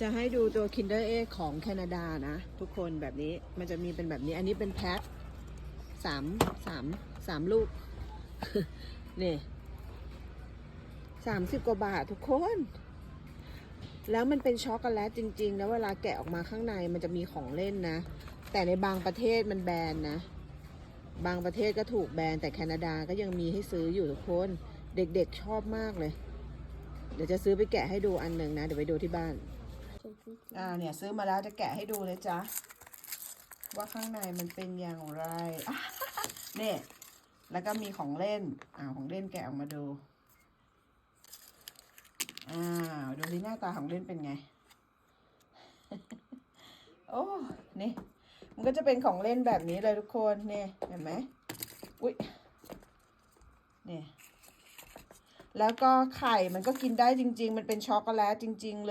จะให้ดูตัว Kinder Egg ของแคนาดานะ ทุกคนแบบนี้มันจะมีเป็นแบบนี้ อันนี้เป็นแพ็คสามสามสามลูก นี่สามสิบกว่าบาททุกคน แล้วมันเป็นช็อกโกแลตจริงๆนะเวลาแกะออกมาข้างในมันจะมีของเล่นนะ แต่ในบางประเทศมันแบนนะ บางประเทศก็ถูกแบนแต่แคนาดาก็ยังมีให้ซื้ออยู่ทุกคน เด็กๆชอบมากเลย เดี๋ยวจะซื้อไปแกะให้ดูอันหนึ่งนะ เดี๋ยวไปดูที่บ้าน อ่าเนี่ยซื้อมาแล้วจะแกะให้ดูเลยจ้ะว่าข้างในมันเป็นอย่างไรเนี่ยแล้วก็มีของเล่นอ่าของเล่นแกะออกมาดูอ้าวดูที่หน้าตาของเล่นเป็นไง โอ้นี่มันก็จะเป็นของเล่นแบบนี้เลยทุกคนเนี่ยเห็นไหมอุ้ยเนี่ยแล้วก็ไข่มันก็กินได้จริง ๆ มันเป็นช็อกโกแลตจริงๆเลย